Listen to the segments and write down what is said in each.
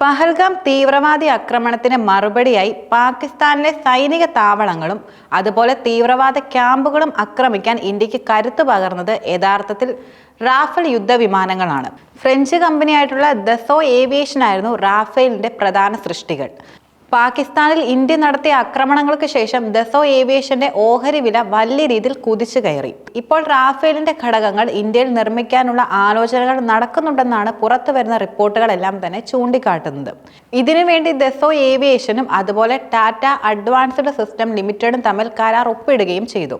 പഹൽഗാം തീവ്രവാദി ആക്രമണത്തിന് മറുപടിയായി പാകിസ്ഥാനിലെ സൈനിക താവളങ്ങളും അതുപോലെ തീവ്രവാദ ക്യാമ്പുകളും ആക്രമിക്കാൻ ഇന്ത്യയ്ക്ക് കരുത്തു പകർന്നത് യഥാർത്ഥത്തിൽ റാഫേൽ യുദ്ധവിമാനങ്ങളാണ്. ഫ്രഞ്ച് കമ്പനിയായിട്ടുള്ള ദസോ ഏവിയേഷൻ ആയിരുന്നു റാഫേലിന്റെ പ്രധാന സൃഷ്ടികൾ. പാകിസ്ഥാനിൽ ഇന്ത്യ നടത്തിയ ആക്രമണങ്ങൾക്ക് ശേഷം ദസോ ഏവിയേഷന്റെ ഓഹരി വില വലിയ രീതിയിൽ കുതിച്ചു കയറി. ഇപ്പോൾ റാഫേലിന്റെ ഘടകങ്ങൾ ഇന്ത്യയിൽ നിർമ്മിക്കാനുള്ള ആലോചനകൾ നടക്കുന്നുണ്ടെന്നാണ് പുറത്തു വരുന്ന റിപ്പോർട്ടുകളെല്ലാം തന്നെ ചൂണ്ടിക്കാട്ടുന്നത്. ഇതിനുവേണ്ടി ദസോ ഏവിയേഷനും അതുപോലെ ടാറ്റ അഡ്വാൻസ്ഡ് സിസ്റ്റം ലിമിറ്റഡും തമ്മിൽ കരാർ ഒപ്പിടുകയും ചെയ്തു.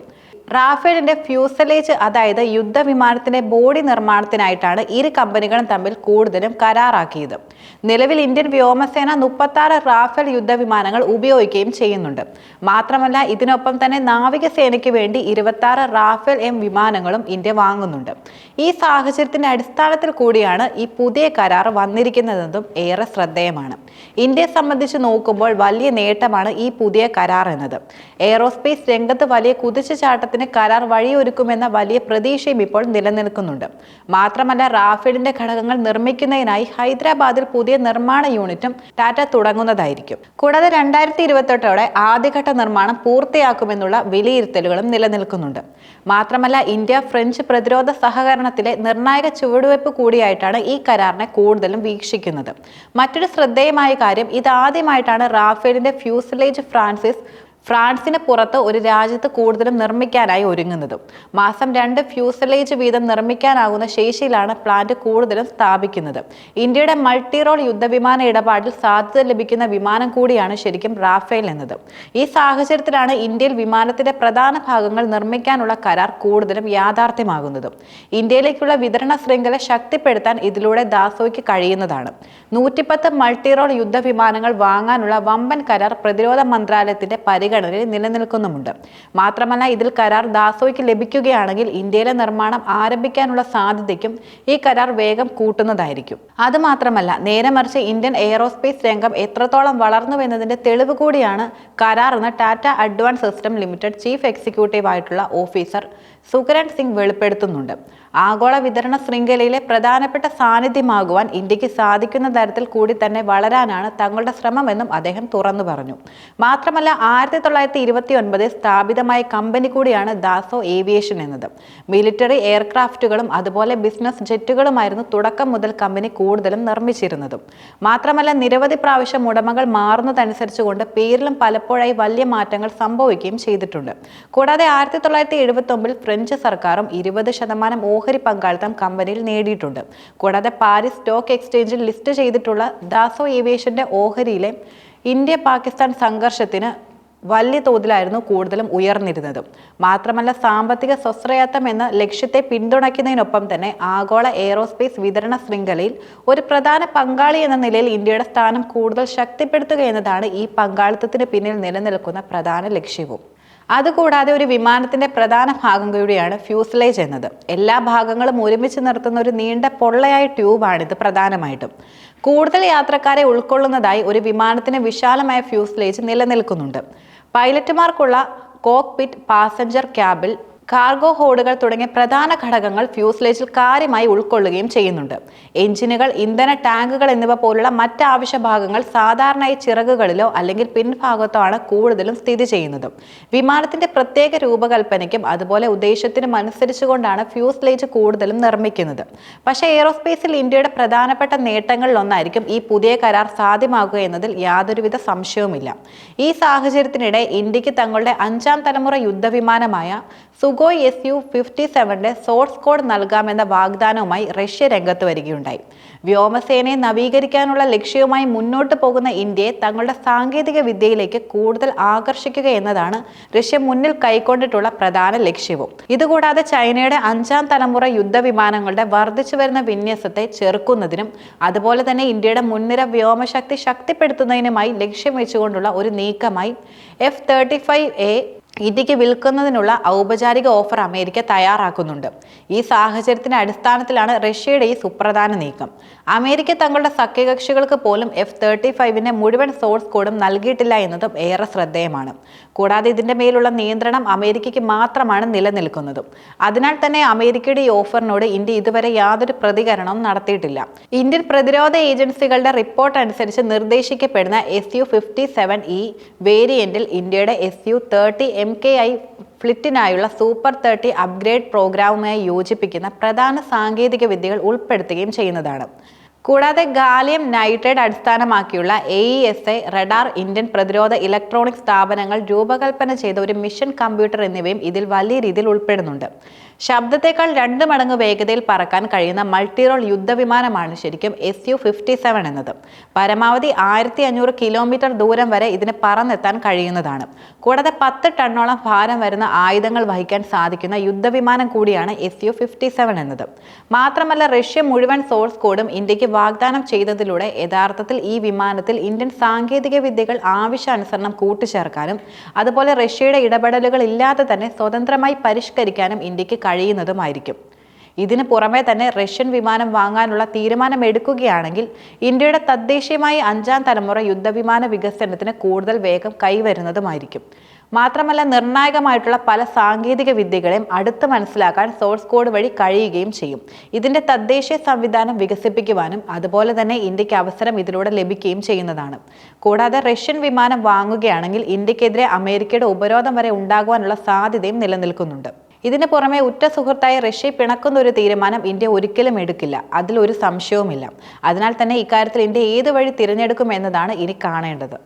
റാഫേലിന്റെ ഫ്യൂസലേജ് അതായത് യുദ്ധവിമാനത്തിന്റെ ബോഡി നിർമ്മാണത്തിനായിട്ടാണ് ഇരു കമ്പനികളും തമ്മിൽ കൂടുതലും കരാറാക്കിയത്. നിലവിൽ ഇന്ത്യൻ വ്യോമസേന മുപ്പത്താറ് റാഫേൽ യുദ്ധവിമാനങ്ങൾ ഉപയോഗിക്കുകയും ചെയ്യുന്നുണ്ട്. മാത്രമല്ല ഇതിനൊപ്പം തന്നെ നാവികസേനയ്ക്ക് വേണ്ടി ഇരുപത്തി റാഫേൽ എം വിമാനങ്ങളും ഇന്ത്യ വാങ്ങുന്നുണ്ട്. ഈ സാഹചര്യത്തിന്റെ അടിസ്ഥാനത്തിൽ കൂടിയാണ് ഈ പുതിയ കരാർ വന്നിരിക്കുന്നതെന്നും ഏറെ ശ്രദ്ധേയമാണ്. ഇന്ത്യയെ സംബന്ധിച്ച് നോക്കുമ്പോൾ വലിയ നേട്ടമാണ് ഈ പുതിയ കരാർ എന്നത്. എയ്റോസ്പേസ് രംഗത്ത് വലിയ കുതിച്ചുചാട്ടത്തിന് കരാർ വഴിയൊരുക്കുമെന്ന വലിയ പ്രതീക്ഷയും ഇപ്പോൾ നിലനിൽക്കുന്നുണ്ട്. മാത്രമല്ല റാഫേലിന്റെ ഘടകങ്ങൾ നിർമ്മിക്കുന്നതിനായി ഹൈദരാബാദിൽ പുതിയ നിർമ്മാണ യൂണിറ്റും ടാറ്റ തുടങ്ങുന്നതായിരിക്കും. കൂടാതെ രണ്ടായിരത്തി ഇരുപത്തെട്ടോടെ ആദ്യഘട്ട നിർമ്മാണം പൂർത്തിയാക്കുമെന്നുള്ള വിലയിരുത്തലുകളും നിലനിൽക്കുന്നുണ്ട്. മാത്രമല്ല ഇന്ത്യ ഫ്രഞ്ച് പ്രതിരോധ സഹകരണത്തിലെ നിർണായക ചുവടുവയ്പ് കൂടിയായിട്ടാണ് ഈ കരാറിനെ കൂടുതലും വീക്ഷിക്കുന്നത്. മറ്റൊരു ശ്രദ്ധേയമായ കാര്യം ഇതാദ്യമായിട്ടാണ് റാഫേലിന്റെ ഫ്യൂസിലേജ് ഫ്രാൻസിസ് ഫ്രാൻസിന് പുറത്ത് ഒരു രാജ്യത്ത് കൂടുതലും നിർമ്മിക്കാനായി ഒരുങ്ങുന്നതും. മാസം രണ്ട് ഫ്യൂസലേജ് വീതം നിർമ്മിക്കാനാകുന്ന ശേഷിയിലാണ് പ്ലാന്റ് കൂടുതലും സ്ഥാപിക്കുന്നത്. ഇന്ത്യയുടെ മൾട്ടി റോൾ യുദ്ധവിമാന ഇടപാടിൽ സാധ്യത ലഭിക്കുന്ന വിമാനം കൂടിയാണ് ശരിക്കും റാഫേൽ എന്നത്. ഈ സാഹചര്യത്തിലാണ് ഇന്ത്യയിൽ വിമാനത്തിന്റെ പ്രധാന ഭാഗങ്ങൾ നിർമ്മിക്കാനുള്ള കരാർ കൂടുതലും യാഥാർത്ഥ്യമാകുന്നതും. ഇന്ത്യയിലേക്കുള്ള വിതരണ ശൃംഖല ശക്തിപ്പെടുത്താൻ ഇതിലൂടെ ദാസോയ്ക്ക് കഴിയുന്നതാണ്. നൂറ്റിപ്പത്ത് മൾട്ടി റോൾ യുദ്ധവിമാനങ്ങൾ വാങ്ങാനുള്ള വമ്പൻ കരാർ പ്രതിരോധ മന്ത്രാലയത്തിന്റെ പരിഗണനയിൽ നിലനിൽക്കുന്നുമുണ്ട്. മാത്രമല്ല ഇതിൽ കരാർ ദാസോയ്ക്ക് ലഭിക്കുകയാണെങ്കിൽ ഇന്ത്യയിലെ നിർമ്മാണം ആരംഭിക്കാനുള്ള സാധ്യതയ്ക്കും ഈ കരാർ വേഗം കൂട്ടുന്നതായിരിക്കും. അതുമാത്രമല്ല നേരെ മറിച്ച് ഇന്ത്യൻ എയറോസ്പേസ് രംഗം എത്രത്തോളം വളർന്നുവെന്നതിന്റെ തെളിവ് കൂടിയാണ് കരാർ എന്ന് Tata advance system limited chief executive ആയിട്ടുള്ള ഓഫീസർ സുകരൺ സിംഗ് വെളിപ്പെടുത്തുന്നുണ്ട്. ആഗോള വിതരണ ശൃംഖലയിലെ പ്രധാനപ്പെട്ട സാന്നിധ്യമാകുവാൻ ഇന്ത്യയ്ക്ക് സാധിക്കുന്ന തരത്തിൽ കൂടി തന്നെ വളരാനാണ് തങ്ങളുടെ ശ്രമമെന്നും അദ്ദേഹം തുറന്നു പറഞ്ഞു. മാത്രമല്ല ആയിരത്തി തൊള്ളായിരത്തി ഇരുപത്തി ഒൻപതിൽ സ്ഥാപിതമായ കമ്പനി കൂടിയാണ് ദാസോ ഏവിയേഷൻ എന്നത്. മിലിറ്ററി എയർക്രാഫ്റ്റുകളും അതുപോലെ ബിസിനസ് ജെറ്റുകളുമായിരുന്നു തുടക്കം മുതൽ കമ്പനി കൂടുതലും നിർമ്മിച്ചിരുന്നതും. മാത്രമല്ല നിരവധി പ്രാവശ്യം ഉടമകൾ മാറുന്നതനുസരിച്ചുകൊണ്ട് പേരിലും പലപ്പോഴായി വലിയ മാറ്റങ്ങൾ സംഭവിക്കുകയും ചെയ്തിട്ടുണ്ട്. കൂടാതെ ആയിരത്തി തൊള്ളായിരത്തി എഴുപത്തി ഒമ്പതിൽ ഫ്രഞ്ച് സർക്കാരും ഇരുപത് ശതമാനം ഓഹരി പങ്കാളിത്തം കമ്പനിയിൽ നേടിയിട്ടുണ്ട്. കൂടാതെ പാരീസ് സ്റ്റോക്ക് എക്സ്ചേഞ്ചിൽ ലിസ്റ്റ് ചെയ്തിട്ടുള്ള ദാസോ ഏവിയേഷന്റെ ഓഹരിയിലെ ഇന്ത്യ പാകിസ്ഥാൻ സംഘർഷത്തിന് വലിയ തോതിലായിരുന്നു കൂടുതലും ഉയർന്നിരുന്നത്. മാത്രമല്ല സാമ്പത്തിക സ്വശ്രയത്വം എന്ന ലക്ഷ്യത്തെ പിന്തുണയ്ക്കുന്നതിനൊപ്പം തന്നെ ആഗോള എയറോസ്പേസ് വിതരണ ശൃംഖലയിൽ ഒരു പ്രധാന പങ്കാളി എന്ന നിലയിൽ ഇന്ത്യയുടെ സ്ഥാനം കൂടുതൽ ശക്തിപ്പെടുത്തുക എന്നതാണ് ഈ പങ്കാളിത്തത്തിന് പിന്നിൽ നിലനിൽക്കുന്ന പ്രധാന ലക്ഷ്യവും. അതുകൂടാതെ ഒരു വിമാനത്തിന്റെ പ്രധാന ഭാഗം കൂടിയാണ് ഫ്യൂസലേജ് എന്നത്. എല്ലാ ഭാഗങ്ങളും ഒരുമിച്ച് നിർത്തുന്ന ഒരു നീണ്ട പൊള്ളയായ ട്യൂബാണിത് പ്രധാനമായിട്ടും. കൂടുതൽ യാത്രക്കാരെ ഉൾക്കൊള്ളുന്നതായി ഒരു വിമാനത്തിന് വിശാലമായ ഫ്യൂസ്ലേജ് നിലനിൽക്കുന്നുണ്ട്. പൈലറ്റുമാർക്കുള്ള കോക്പിറ്റ് പാസഞ്ചർ ക്യാബിൽ കാർഗോ ഹോഡുകൾ തുടങ്ങിയ പ്രധാന ഘടകങ്ങൾ ഫ്യൂസ്ലേജിൽ കാര്യമായി ഉൾക്കൊള്ളുകയും ചെയ്യുന്നുണ്ട്. എഞ്ചിനുകൾ ഇന്ധന ടാങ്കുകൾ എന്നിവ പോലുള്ള മറ്റ് ആവശ്യ ഭാഗങ്ങൾ സാധാരണയായി ചിറകുകളിലോ അല്ലെങ്കിൽ പിൻഭാഗത്തോ ആണ് കൂടുതലും സ്ഥിതി ചെയ്യുന്നത്. വിമാനത്തിന്റെ പ്രത്യേക രൂപകൽപ്പനയ്ക്കും അതുപോലെ ഉദ്ദേശത്തിനും അനുസരിച്ചുകൊണ്ടാണ് ഫ്യൂസ്ലേജ് കൂടുതലും നിർമ്മിക്കുന്നത്. പക്ഷേ എയ്റോസ്പേസിൽ ഇന്ത്യയുടെ പ്രധാനപ്പെട്ട നേട്ടങ്ങളിൽ ഒന്നായിരിക്കും ഈ പുതിയ കരാർ സാധ്യമാകുക എന്നതിൽ യാതൊരുവിധ സംശയവുമില്ല. ഈ സാഹചര്യത്തിനിടെ ഇന്ത്യയ്ക്ക് തങ്ങളുടെ അഞ്ചാം തലമുറ യുദ്ധവിമാനമായ സുഗോയ് എസ് യു ഫിഫ്റ്റി സെവന്റെ സോഴ്സ് കോഡ് നൽകാമെന്ന വാഗ്ദാനവുമായി റഷ്യ രംഗത്ത് വരികയുണ്ടായി. വ്യോമസേനയെ നവീകരിക്കാനുള്ള ലക്ഷ്യവുമായി മുന്നോട്ട് പോകുന്ന ഇന്ത്യയെ തങ്ങളുടെ സാങ്കേതിക വിദ്യയിലേക്ക് കൂടുതൽ ആകർഷിക്കുക എന്നതാണ് റഷ്യ മുന്നിൽ കൈക്കൊണ്ടിട്ടുള്ള പ്രധാന ലക്ഷ്യവും. ഇതുകൂടാതെ ചൈനയുടെ അഞ്ചാം തലമുറ യുദ്ധവിമാനങ്ങളുടെ വർദ്ധിച്ചു വരുന്ന വിന്യാസത്തെ ചെറുക്കുന്നതിനും അതുപോലെ തന്നെ ഇന്ത്യയുടെ മുൻനിര വ്യോമശക്തി ശക്തിപ്പെടുത്തുന്നതിനുമായി ലക്ഷ്യം വെച്ചുകൊണ്ടുള്ള ഒരു നീക്കമായി എഫ് തേർട്ടി ഫൈവ് എ ഇന്ത്യയ്ക്ക് വിൽക്കുന്നതിനുള്ള ഔപചാരിക ഓഫർ അമേരിക്ക തയ്യാറാക്കുന്നുണ്ട്. ഈ സാഹചര്യത്തിന്റെ അടിസ്ഥാനത്തിലാണ് റഷ്യയുടെ ഈ സുപ്രധാന നീക്കം. അമേരിക്ക തങ്ങളുടെ സഖ്യകക്ഷികൾക്ക് പോലും എഫ് തേർട്ടി ഫൈവിന്റെ മുഴുവൻ സോഴ്സ് കോഡും നൽകിയിട്ടില്ല എന്നതും ഏറെ ശ്രദ്ധേയമാണ്. കൂടാതെ ഇതിന്റെ മേലുള്ള നിയന്ത്രണം അമേരിക്കയ്ക്ക് മാത്രമാണ് നിലനിൽക്കുന്നതും. അതിനാൽ തന്നെ അമേരിക്കയുടെ ഈ ഓഫറിനോട് ഇന്ത്യ ഇതുവരെ യാതൊരു പ്രതികരണവും നടത്തിയിട്ടില്ല. ഇന്ത്യൻ പ്രതിരോധ ഏജൻസികളുടെ റിപ്പോർട്ട് അനുസരിച്ച് നിർദ്ദേശിക്കപ്പെടുന്ന S U fifty seven E വേരിയന്റിൽ ഇന്ത്യയുടെ S U thirty M K I ഫ്ലിറ്റിനായുള്ള super thirty upgrade പ്രോഗ്രാമുമായി യോജിപ്പിക്കുന്ന പ്രധാന സാങ്കേതിക വിദ്യകൾ ഉൾപ്പെടുത്തുകയും ചെയ്യുന്നതാണ്. കൂടാതെ ഗാലിയം നൈട്രേറ്റ് അടിസ്ഥാനമാക്കിയുള്ള A E S A radar Indian പ്രതിരോധ ഇലക്ട്രോണിക് സ്ഥാപനങ്ങൾ രൂപകൽപ്പന ചെയ്ത ഒരു മിഷൻ കമ്പ്യൂട്ടർ എന്നിവയും ഇതിൽ വലിയ രീതിയിൽ ഉൾപ്പെടുന്നുണ്ട്. ശബ്ദത്തേക്കാൾ രണ്ട് മടങ്ങ് വേഗതയിൽ പറക്കാൻ കഴിയുന്ന മൾട്ടിറോൾ യുദ്ധവിമാനമാണ് ശരിക്കും എസ് യു ഫിഫ്റ്റി സെവൻ എന്നത്. പരമാവധി ആയിരത്തി അഞ്ഞൂറ് കിലോമീറ്റർ ദൂരം വരെ ഇതിന് പറന്നെത്താൻ കഴിയുന്നതാണ്. കൂടാതെ പത്ത് ടണ്ണോളം ഭാരം വരുന്ന ആയുധങ്ങൾ വഹിക്കാൻ സാധിക്കുന്ന യുദ്ധവിമാനം കൂടിയാണ് എസ് യു ഫിഫ്റ്റി സെവൻ എന്നത്. മാത്രമല്ല റഷ്യ മുഴുവൻ സോഴ്സ് കോഡും ഇന്ത്യയ്ക്ക് വാഗ്ദാനം ചെയ്തതിലൂടെ യഥാർത്ഥത്തിൽ ഈ വിമാനത്തിൽ ഇന്ത്യൻ സാങ്കേതിക വിദ്യകൾ ആവശ്യാനുസരണം കൂട്ടിച്ചേർക്കാനും അതുപോലെ റഷ്യയുടെ ഇടപെടലുകൾ ഇല്ലാതെ തന്നെ സ്വതന്ത്രമായി പരിഷ്കരിക്കാനും ഇന്ത്യയ്ക്ക് കഴിയുന്നതുമായിരിക്കും. ഇതിന് പുറമെ തന്നെ റഷ്യൻ വിമാനം വാങ്ങാനുള്ള തീരുമാനം എടുക്കുകയാണെങ്കിൽ ഇന്ത്യയുടെ തദ്ദേശീയമായി അഞ്ചാം തലമുറ യുദ്ധവിമാന വികസനത്തിന് കൂടുതൽ വേഗം കൈവരുന്നതുമായിരിക്കും. മാത്രമല്ല നിർണായകമായിട്ടുള്ള പല സാങ്കേതിക വിദ്യകളെയും അടുത്ത് മനസ്സിലാക്കാൻ സോഴ്സ് കോഡ് വഴി കഴിയുകയും ചെയ്യും. ഇതിന്റെ തദ്ദേശീയ സംവിധാനം വികസിപ്പിക്കുവാനും അതുപോലെ തന്നെ ഇന്ത്യയ്ക്ക് അവസരം ഇതിലൂടെ ലഭിക്കുകയും ചെയ്യുന്നതാണ്. കൂടാതെ റഷ്യൻ വിമാനം വാങ്ങുകയാണെങ്കിൽ ഇന്ത്യക്കെതിരെ അമേരിക്കയുടെ ഉപരോധം വരെ ഉണ്ടാകുവാനുള്ള സാധ്യതയും നിലനിൽക്കുന്നുണ്ട്. ഇതിന് പുറമെ ഉറ്റ സുഹൃത്തായ റഷ്യ പിണക്കുന്ന ഒരു തീരുമാനം ഇന്ത്യ ഒരിക്കലും എടുക്കില്ല. അതിൽ ഒരു സംശയവുമില്ല. അതിനാൽ തന്നെ ഇക്കാര്യത്തിൽ ഇന്ത്യ ഏത് വഴി തിരഞ്ഞെടുക്കും എന്നതാണ് ഇനി കാണേണ്ടത്.